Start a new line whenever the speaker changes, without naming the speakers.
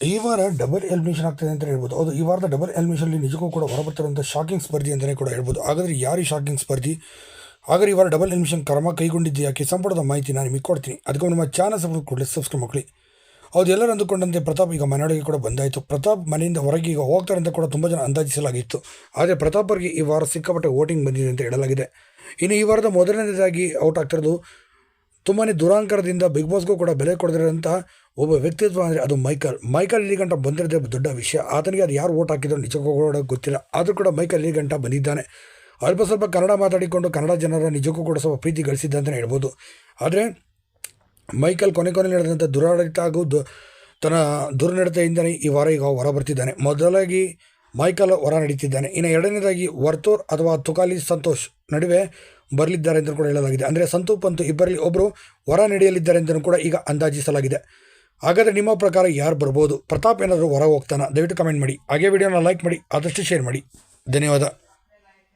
ಈ ವಾರ double elimination ಆಗ್ತದೆ ಅಂತ ಹೇಳ್ಬೋದು. ಹೌದು, ಈ ವಾರದ ಡಬಲ್ ಎಲಿಮಿನೇಷನಲ್ಲಿ ನಿಜಕ್ಕೂ ಕೂಡ ಹೊರಬರ್ತಿರುವಂಥ ಶಾಕಿಂಗ್ ಸ್ಪರ್ಧಿ ಅಂತಲೇ ಕೂಡ ಹೇಳ್ಬೋದು. ಹಾಗಾದರೆ ಯಾರು ಶಾಕಿಂಗ್ ಸ್ಪರ್ಧಿ? ಹಾಗಾದ್ರೆ ಈ ವಾರ ಡಬಲ್ ಎಲಿಮಿನೇಷನ್ ಕ್ರಮ ಕೈಗೊಂಡಿದ್ದೆ ಯಾಕೆ? ಸಂಪುಟದ ಮಾಹಿತಿ ನಾನು ನಿಮಗೆ ಕೊಡ್ತೀನಿ. ಅದಕ್ಕೆ ನಮ್ಮ ಚಾನಲ್ ಸಬ್ಸ್ಕ್ರೈಬ್ ಕೊಡಲಿ ಸಬ್ಸ್ಕ್ರೈಬ್ ಮಕ್ಕಳಿ ಹೌದು, ಎಲ್ಲರೂ ಅಂದುಕೊಂಡಂತೆ ಪ್ರತಾಪ್ ಈಗ ಮನೆಯೊಳಗೆ ಕೂಡ ಬಂದಾಯಿತು. ಪ್ರತಾಪ್ ಮನೆಯಿಂದ ಹೊರಗೆ ಈಗ ಹೋಗ್ತಾರೆ ಅಂತ ಕೂಡ ತುಂಬ ಜನ ಅಂದಾಜಿಸಲಾಗಿತ್ತು. ಆದರೆ ಪ್ರತಾಪ್ ಅವರಿಗೆ ಈ ವಾರ ಸಿಕ್ಕಾಪಟ್ಟೆ ವೋಟಿಂಗ್ ಬಂದಿದೆ ಅಂತ ಹೇಳಲಾಗಿದೆ. ಇನ್ನು ಈ ವಾರದ ಮೊದಲನೇದಾಗಿ ಔಟ್ ಆಗ್ತಿರೋದು ತುಂಬಾ ದುರಾಂಕರದಿಂದ ಬಿಗ್ ಬಾಸ್ಗೂ ಕೂಡ ಬೆಲೆ ಕೊಡದಿರೋಂಥ ಒಬ್ಬ ವ್ಯಕ್ತಿತ್ವ ಅಂದರೆ ಅದು ಮೈಕಲ್. ಮೈಕಲ್ ಇಲಿಗಂಟ ಗಂಟ ಬಂದಿರೋದೇ ದೊಡ್ಡ ವಿಷಯ. ಆತನಿಗೆ ಅದು ಯಾರು ಓಟ್ ಹಾಕಿದ್ರು ನಿಜಕ್ಕೂ ಕೂಡ ಗೊತ್ತಿಲ್ಲ. ಆದರೂ ಕೂಡ ಮೈಕಲ್ ಇಲಿಗಂಟ ಬಂದಿದ್ದಾನೆ. ಅಲ್ಪ ಸ್ವಲ್ಪ ಕನ್ನಡ ಮಾತಾಡಿಕೊಂಡು ಕನ್ನಡ ಜನರ ನಿಜಕ್ಕೂ ಕೂಡ ಸ್ವಲ್ಪ ಪ್ರೀತಿ ಗಳಿಸಿದ್ದ ಅಂತಲೇ ಹೇಳ್ಬೋದು. ಆದರೆ ಮೈಕಲ್ ಕೊನೆ ಕೊನೆ ನಡೆದಂಥ ದುರಾಡಳಿತ ಹಾಗೂ ದು, ತನ್ನ ದುರ್ನಡತೆಯಿಂದಲೇ ಈ ವಾರ ಈಗ ಹೊರ ಬರ್ತಿದ್ದಾನೆ. ಮೊದಲಾಗಿ ಮೈಕಲ್ ಹೊರ ನಡೀತಿದ್ದಾನೆ. ಇನ್ನು ಎರಡನೇದಾಗಿ ವರ್ತೂರ್ ಅಥವಾ ತುಕಾಲಿ ಸಂತೋಷ್ ನಡುವೆ ಬರಲಿದ್ದಾರೆ ಅಂತ ಕೂಡ ಹೇಳಲಾಗಿದೆ. ಅಂದರೆ ಸಂತು ಪಂತು ಇಬ್ಬರಲ್ಲಿ ಒಬ್ಬರು ಹೊರ ನಡೆಯಲಿದ್ದಾರೆ ಅಂತಲೂ ಕೂಡ ಈಗ ಅಂದಾಜಿಸಲಾಗಿದೆ. ಹಾಗಾದರೆ ನಿಮ್ಮ ಪ್ರಕಾರ ಯಾರು ಬರ್ಬೋದು? ಪ್ರತಾಪ್ ಏನಾದರೂ ಹೊರ ಹೋಗ್ತಾನೆ? ದಯವಿಟ್ಟು ಕಮೆಂಟ್ ಮಾಡಿ. ಹಾಗೆ ವಿಡಿಯೋನ ಲೈಕ್ ಮಾಡಿ, ಆದಷ್ಟು ಶೇರ್ ಮಾಡಿ. ಧನ್ಯವಾದ.